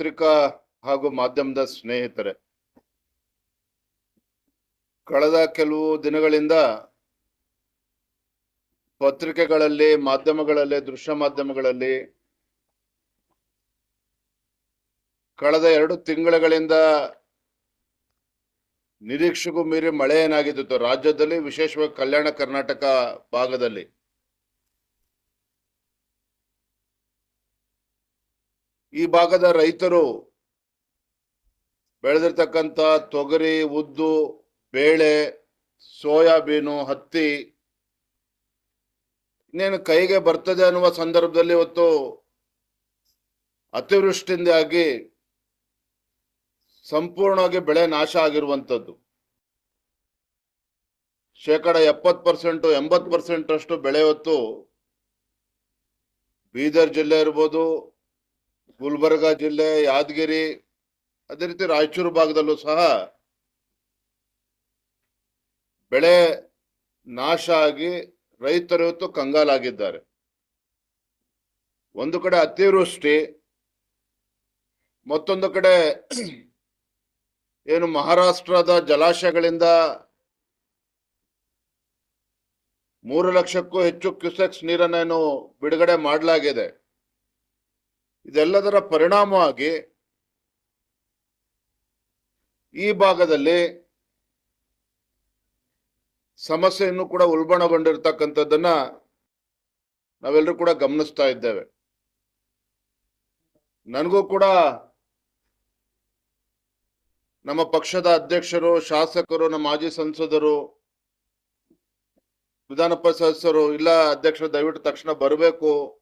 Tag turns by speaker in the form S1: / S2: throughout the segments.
S1: ಪತ್ರಿಕಾ ಹಾಗೂ ಮಾಧ್ಯಮದ ಸ್ನೇಹಿತರೆ, ಕಳೆದ ಕೆಲವು ದಿನಗಳಿಂದ ಪತ್ರಿಕೆಗಳಲ್ಲಿ, ಮಾಧ್ಯಮಗಳಲ್ಲಿ, ದೃಶ್ಯ ಮಾಧ್ಯಮಗಳಲ್ಲಿ ಕಳೆದ ಎರಡು ತಿಂಗಳುಗಳಿಂದ ನಿರೀಕ್ಷೆಗೂ ಮೀರಿ ಮಳೆ ಏನಾಗಿದ್ದು ರಾಜ್ಯದಲ್ಲಿ, ವಿಶೇಷವಾಗಿ ಕಲ್ಯಾಣ ಕರ್ನಾಟಕ ಭಾಗದಲ್ಲಿ. ಈ ಭಾಗದ ರೈತರು ಬೆಳೆದಿರ್ತಕ್ಕಂಥ ತೊಗರಿ, ಉದ್ದು, ಬೇಳೆ, ಸೋಯಾಬೀನು, ಹತ್ತಿ ಇನ್ನೇನು ಕೈಗೆ ಬರ್ತದೆ ಅನ್ನುವ ಸಂದರ್ಭದಲ್ಲಿ ಇವತ್ತು ಅತಿವೃಷ್ಟಿಯಿಂದಾಗಿ ಸಂಪೂರ್ಣವಾಗಿ ಬೆಳೆ ನಾಶ ಆಗಿರುವಂಥದ್ದು. ಶೇಕಡ ಎಪ್ಪತ್ತು ಪರ್ಸೆಂಟು, ಎಂಬತ್ತು ಪರ್ಸೆಂಟ್ ಅಷ್ಟು ಬೆಳೆ ಹೊತ್ತು ಬೀದರ್ ಜಿಲ್ಲೆ ಇರ್ಬೋದು ಗುಲ್ಬರ್ಗ ಜಿಲ್ಲೆ, ಯಾದಗಿರಿ, ಅದೇ ರೀತಿ ರಾಯಚೂರು ಭಾಗದಲ್ಲೂ ಸಹ ಬೆಳೆ ನಾಶ ಆಗಿ ರೈತರು ಇವತ್ತು ಕಂಗಾಲಾಗಿದ್ದಾರೆ. ಒಂದು ಕಡೆ ಅತಿವೃಷ್ಟಿ, ಮತ್ತೊಂದು ಕಡೆ ಏನು ಮಹಾರಾಷ್ಟ್ರದ ಜಲಾಶಯಗಳಿಂದ ಮೂರು ಲಕ್ಷಕ್ಕೂ ಹೆಚ್ಚು ಕ್ಯೂಸೆಕ್ಸ್ ನೀರನ್ನೇನು ಬಿಡುಗಡೆ ಮಾಡಲಾಗಿದೆ. ಇದೆಲ್ಲದರ ಪರಿಣಾಮವಾಗಿ ಈ ಭಾಗದಲ್ಲಿ ಸಮಸ್ಯೆಯನ್ನು ಕೂಡ ಉಲ್ಬಣಗೊಂಡಿರ್ತಕ್ಕಂಥದ್ದನ್ನ ನಾವೆಲ್ಲರೂ ಕೂಡ ಗಮನಿಸ್ತಾ ಇದ್ದೇವೆ. ನನಗೂ ಕೂಡ ನಮ್ಮ ಪಕ್ಷದ ಅಧ್ಯಕ್ಷರು, ಶಾಸಕರು, ನಮ್ಮ ಮಾಜಿ ಸಂಸದರು, ವಿಧಾನ ಪರಿಷತ್ ಸದಸ್ಯರು, ಇಲ್ಲ ಅಧ್ಯಕ್ಷರು ದಯವಿಟ್ಟು ತಕ್ಷಣ ಬರಬೇಕು.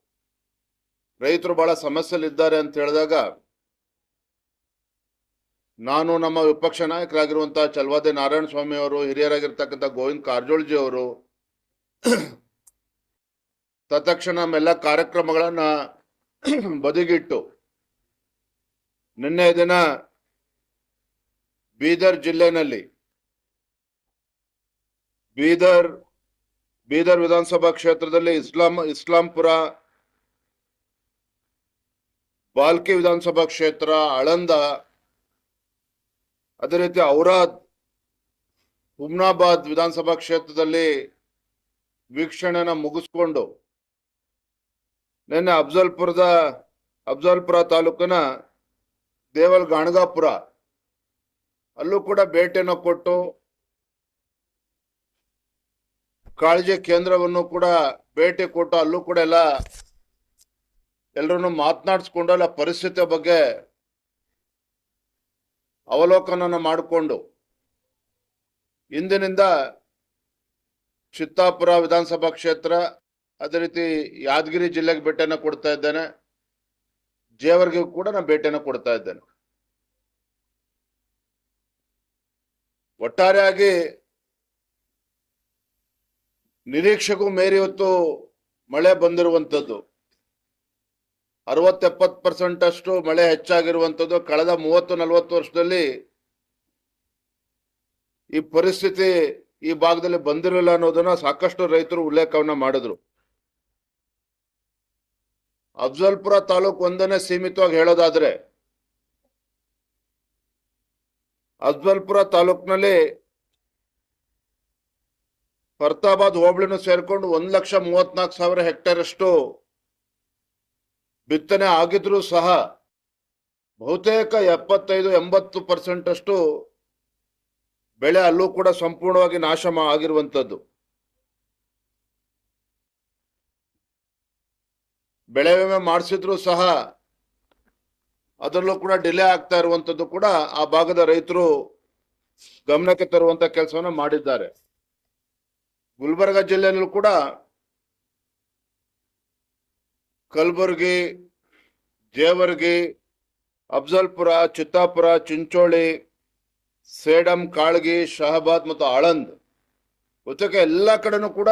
S1: ರೈತರು ಬಹಳ ಸಮಸ್ಯೆಯಲ್ಲಿದ್ದಾರೆ ಅಂತ ಹೇಳಿದಾಗ, ನಾನು ನಮ್ಮ ವಿಪಕ್ಷ ನಾಯಕರಾಗಿರುವಂತಹ ಚಲವಾದಿ ನಾರಾಯಣ ಸ್ವಾಮಿ ಅವರು, ಹಿರಿಯರಾಗಿರ್ತಕ್ಕಂಥ ಗೋವಿಂದ್ ಕಾರಜೋಳ್ಜಿ ಅವರು, ತತ್ಕ್ಷಣ ನಮ್ಮೆಲ್ಲ ಕಾರ್ಯಕ್ರಮಗಳನ್ನ ಬದಿಗಿಟ್ಟು, ನಿನ್ನೆ ದಿನ ಬೀದರ್ ಜಿಲ್ಲೆನಲ್ಲಿ, ಬೀದರ್ ಬೀದರ್ ವಿಧಾನಸಭಾ ಕ್ಷೇತ್ರದಲ್ಲಿ ಇಸ್ಲಾಂ, ಇಸ್ಲಾಂಪುರ ಬಾಲ್ಕಿ ವಿಧಾನಸಭಾ ಕ್ಷೇತ್ರ ಆಳಂದ ಅದೇ ರೀತಿ ಔರಾದ್ ಹುಮ್ನಾಬಾದ್ ವಿಧಾನಸಭಾ ಕ್ಷೇತ್ರದಲ್ಲಿ ವೀಕ್ಷಣೆನ ಮುಗಿಸ್ಕೊಂಡು ನಿನ್ನೆ ಅಫ್ಜಲ್ಪುರದ, ಅಫ್ಜಲ್ಪುರ ತಾಲೂಕಿನ ದೇವಲ್ ಗಾಣಗಾಪುರ, ಅಲ್ಲೂ ಕೂಡ ಭೇಟಿಯನ್ನು ಕೊಟ್ಟು ಕಾಳಜಿ ಕೇಂದ್ರವನ್ನು ಕೂಡ ಭೇಟಿ ಕೊಟ್ಟು ಅಲ್ಲೂ ಕೂಡ ಎಲ್ಲ ಎಲ್ಲರನ್ನು ಮಾತನಾಡಿಸ್ಕೊಂಡು ಅಲ್ಲ ಪರಿಸ್ಥಿತಿಯ ಬಗ್ಗೆ ಅವಲೋಕನ ಮಾಡಿಕೊಂಡು ಇಂದಿನಿಂದ ಚಿತ್ತಾಪುರ ವಿಧಾನಸಭಾ ಕ್ಷೇತ್ರ ಅದೇ ರೀತಿ ಯಾದಗಿರಿ ಜಿಲ್ಲೆಗೆ ಭೇಟಿಯನ್ನು ಕೊಡ್ತಾ ಇದ್ದೇನೆ. ಜೇವರ್ಗೆ ಕೂಡ ನಾನು ಭೇಟಿಯನ್ನು ಕೊಡ್ತಾ ಇದ್ದೇನೆ. ಒಟ್ಟಾರೆಯಾಗಿ ನಿರೀಕ್ಷೆಗೂ ಮೇರಿ ಹೊತ್ತು ಮಳೆ ಬಂದಿರುವಂಥದ್ದು. ಅರವತ್ತೆಪ್ಪತ್ತು ಪರ್ಸೆಂಟ್ ಅಷ್ಟು ಮಳೆ ಹೆಚ್ಚಾಗಿರುವಂಥದ್ದು ಕಳೆದ ಮೂವತ್ತು ನಲವತ್ತು ವರ್ಷದಲ್ಲಿ ಈ ಪರಿಸ್ಥಿತಿ ಈ ಭಾಗದಲ್ಲಿ ಬಂದಿರಲಿಲ್ಲ ಅನ್ನೋದನ್ನ ಸಾಕಷ್ಟು ರೈತರು ಉಲ್ಲೇಖವನ್ನ ಮಾಡಿದ್ರು. ಅಫ್ಜಲ್ಪುರ ತಾಲೂಕು ಒಂದನೇ ಸೀಮಿತವಾಗಿ ಹೇಳೋದಾದ್ರೆ, ಅಫ್ಜಲ್ಪುರ ತಾಲೂಕಿನಲ್ಲಿ ಫರ್ತಾಬಾದ್ ಹೋಬಳಿನೂ ಸೇರ್ಕೊಂಡು ಒಂದ್ ಲಕ್ಷ ಮೂವತ್ನಾಲ್ಕು ಸಾವಿರ ಹೆಕ್ಟೇರ್ ಅಷ್ಟು ಬಿತ್ತನೆ ಆಗಿದ್ರೂ ಸಹ ಬಹುತೇಕ ಎಪ್ಪತ್ತೈದು, ಎಂಬತ್ತು ಪರ್ಸೆಂಟ್ ಅಷ್ಟು ಬೆಳೆ ಅಲ್ಲೂ ಕೂಡ ಸಂಪೂರ್ಣವಾಗಿ ನಾಶ ಆಗಿರುವಂತದ್ದು ಬೆಳೆ ವಿಮೆ ಮಾಡಿಸಿದ್ರು ಸಹ ಅದರಲ್ಲೂ ಕೂಡ ಡಿಲೇ ಆಗ್ತಾ ಇರುವಂತದ್ದು ಕೂಡ ಆ ಭಾಗದ ರೈತರು ಗಮನಕ್ಕೆ ತರುವಂತ ಕೆಲಸವನ್ನು ಮಾಡಿದ್ದಾರೆ. ಗುಲ್ಬರ್ಗ ಜಿಲ್ಲೆಯಲ್ಲೂ ಕೂಡ ಕಲಬುರಗಿ ಜೇವರ್ಗಿ ಅಫ್ಜಲ್ಪುರ, ಚಿತ್ತಾಪುರ, ಚಿಂಚೋಳಿ, ಸೇಡಂ, ಕಾಳ್ಗಿ, ಶಹಬಾದ್ ಮತ್ತು ಆಳಂದ್ ಜೊತೆಗೆ ಎಲ್ಲ ಕಡೆನೂ ಕೂಡ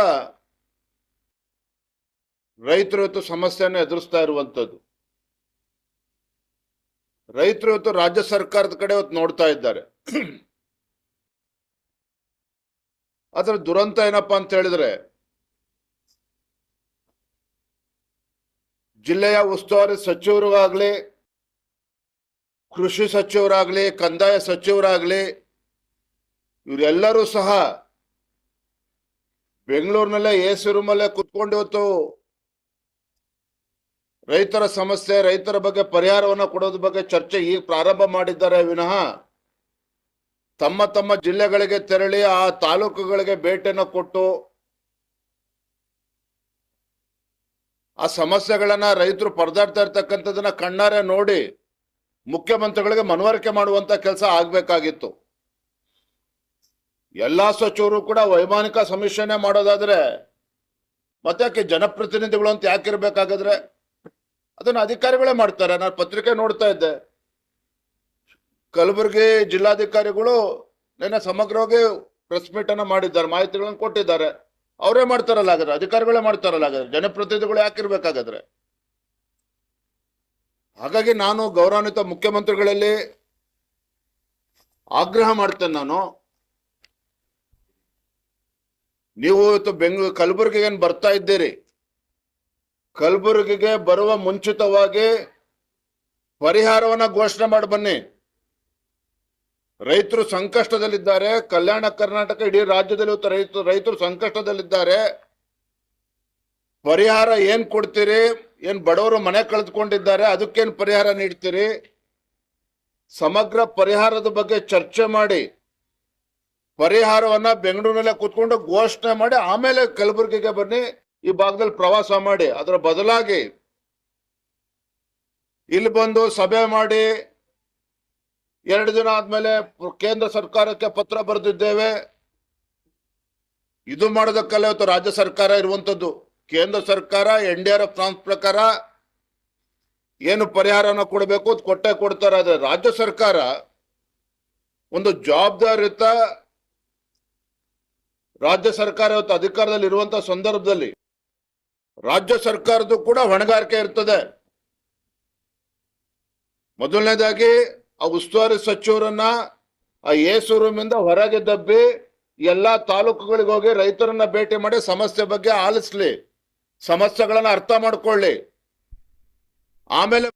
S1: ರೈತರು ಇವತ್ತು ಸಮಸ್ಯೆಯನ್ನು ಎದುರಿಸ್ತಾ ಇರುವಂತದ್ದು ರೈತರು ಇವತ್ತು ರಾಜ್ಯ ಸರ್ಕಾರದ ಕಡೆ ಇವತ್ತು ನೋಡ್ತಾ ಇದ್ದಾರೆ. ಅದರ ದುರಂತ ಏನಪ್ಪಾ ಅಂತ ಹೇಳಿದ್ರೆ ಜಿಲ್ಲೆಯ ಉಸ್ತುವಾರಿ ಸಚಿವರಿಗಾಗ್ಲಿ, ಕೃಷಿ ಸಚಿವರಾಗಲಿ, ಕಂದಾಯ ಸಚಿವರಾಗಲಿ, ಇವರೆಲ್ಲರೂ ಸಹ ಬೆಂಗಳೂರಿನಲ್ಲೇ ಎ ಸಿ ರೂಮಲ್ಲೇ ಕುತ್ಕೊಂಡು ಇವತ್ತು ರೈತರ ಸಮಸ್ಯೆ, ರೈತರ ಬಗ್ಗೆ ಪರಿಹಾರವನ್ನ ಕೊಡೋದ್ರ ಬಗ್ಗೆ ಚರ್ಚೆ ಈಗ ಪ್ರಾರಂಭ ಮಾಡಿದ್ದಾರೆ. ವಿನಃ ತಮ್ಮ ತಮ್ಮ ಜಿಲ್ಲೆಗಳಿಗೆ ತೆರಳಿ ಆ ತಾಲೂಕುಗಳಿಗೆ ಭೇಟಿಯನ್ನು ಕೊಟ್ಟು ಆ ಸಮಸ್ಯೆಗಳನ್ನ ರೈತರು ಪರದಾಡ್ತಾ ಇರ್ತಕ್ಕಂಥದನ್ನ ಕಣ್ಣಾರೆ ನೋಡಿ ಮುಖ್ಯಮಂತ್ರಿಗಳಿಗೆ ಮನವರಿಕೆ ಮಾಡುವಂತ ಕೆಲಸ ಆಗ್ಬೇಕಾಗಿತ್ತು. ಎಲ್ಲಾ ಸಚಿವರು ಕೂಡ ವೈಮಾನಿಕ ಸಮೀಕ್ಷೆನೆ ಮಾಡೋದಾದ್ರೆ ಮತ್ತೆ ಜನಪ್ರತಿನಿಧಿಗಳು ಅಂತ ಯಾಕಿರ್ಬೇಕಾಗಿದ್ರೆ ಅದನ್ನ ಅಧಿಕಾರಿಗಳೇ ಮಾಡ್ತಾರೆ. ನಾನು ಪತ್ರಿಕೆ ನೋಡ್ತಾ ಇದ್ದೆ. ಕಲಬುರಗಿ ಜಿಲ್ಲಾಧಿಕಾರಿಗಳು ನಿನ್ನೆ ಸಮಗ್ರವಾಗಿ ಪ್ರೆಸ್ ಮೀಟ್ ಅನ್ನ ಮಾಡಿದ್ದಾರೆ, ಮಾಹಿತಿಗಳನ್ನು ಕೊಟ್ಟಿದ್ದಾರೆ. ಅವರೇ ಮಾಡ್ತಾರಲ್ಲ ಹಾಗಾದ್ರೆ, ಅಧಿಕಾರಿಗಳೇ ಮಾಡ್ತಾರಲ್ಲ ಹಾಗಾದ್ರೆ, ಜನಪ್ರತಿನಿಧಿಗಳು ಯಾಕಿರ್ಬೇಕಾಗಾದ್ರೆ ಹಾಗಾಗಿ ನಾನು ಗೌರವಾನ್ವಿತ ಮುಖ್ಯಮಂತ್ರಿಗಳಲ್ಲಿ ಆಗ್ರಹ ಮಾಡ್ತೇನೆ ನಾನು. ನೀವು ಇವತ್ತು ಬೆಂಗಳೂರು, ಕಲಬುರಗಿಗೆ ಬರ್ತಾ ಇದ್ದೀರಿ? ಕಲಬುರಗಿಗೆ ಬರುವ ಮುಂಚಿತವಾಗಿ ಪರಿಹಾರವನ್ನ ಘೋಷಣೆ ಮಾಡಿ ಬನ್ನಿ. ರೈತರು ಸಂಕಷ್ಟದಲ್ಲಿದ್ದಾರೆ. ಕಲ್ಯಾಣ ಕರ್ನಾಟಕ ಇಡೀ ರಾಜ್ಯದಲ್ಲಿ ರೈತರು ಸಂಕಷ್ಟದಲ್ಲಿದ್ದಾರೆ. ಪರಿಹಾರ ಏನ್ ಕೊಡ್ತೀರಿ? ಏನ್ ಬಡವರು ಮನೆ ಕಳೆದುಕೊಂಡಿದ್ದಾರೆ, ಅದಕ್ಕೇನು ಪರಿಹಾರ ನೀಡ್ತೀರಿ? ಸಮಗ್ರ ಪರಿಹಾರದ ಬಗ್ಗೆ ಚರ್ಚೆ ಮಾಡಿ, ಪರಿಹಾರವನ್ನ ಬೆಂಗಳೂರಿನಲ್ಲೇ ಕೂತ್ಕೊಂಡು ಘೋಷಣೆ ಮಾಡಿ, ಆಮೇಲೆ ಕಲಬುರಗಿಗೆ ಬನ್ನಿ, ಈ ಭಾಗದಲ್ಲಿ ಪ್ರವಾಸ ಮಾಡಿ. ಅದರ ಬದಲಾಗಿ, ಇಲ್ಲಿ ಬಂದು ಸಭೆ ಮಾಡಿ ಎರಡು ದಿನ ಆದ್ಮೇಲೆ ಕೇಂದ್ರ ಸರ್ಕಾರಕ್ಕೆ ಪತ್ರ ಬರೆದಿದ್ದೇವೆ. ಇದು ಮಾಡೋದಕ್ಕಲ್ಲ ಇವತ್ತು ರಾಜ್ಯ ಸರ್ಕಾರ ಇರುವಂತದ್ದು. ಕೇಂದ್ರ ಸರ್ಕಾರ, ಎನ್ ಡಿ ಆರ್ ಎಫ್ ಪ್ರಕಾರ ಏನು ಪರಿಹಾರನ ಕೊಡಬೇಕು ಕೊಟ್ಟೆ ಕೊಡ್ತಾರೆ. ಆದರೆ ರಾಜ್ಯ ಸರ್ಕಾರ ಒಂದು ಜವಾಬ್ದಾರಿಯುತ ರಾಜ್ಯ ಸರ್ಕಾರ ಇವತ್ತು ಅಧಿಕಾರದಲ್ಲಿ ಇರುವಂತ ಸಂದರ್ಭದಲ್ಲಿ ರಾಜ್ಯ ಸರ್ಕಾರದ್ದು ಕೂಡ ಹೊಣೆಗಾರಿಕೆ ಇರ್ತದೆ. ಮೊದಲನೇದಾಗಿ ಆ ಉಸ್ತುವಾರಿ ಸಚಿವರನ್ನ ಆ ಎ ರೂಮಿಂದ ಹೊರಗೆ ದಬ್ಬಿ ಎಲ್ಲಾ ತಾಲೂಕುಗಳಿಗೆ ಹೋಗಿ ರೈತರನ್ನ ಭೇಟಿ ಮಾಡಿ ಸಮಸ್ಯೆ ಬಗ್ಗೆ ಆಲಿಸ್ಲಿ. ಸಮಸ್ಯೆಗಳನ್ನ ಅರ್ಥ ಮಾಡ್ಕೊಳ್ಳಿ. ಆಮೇಲೆ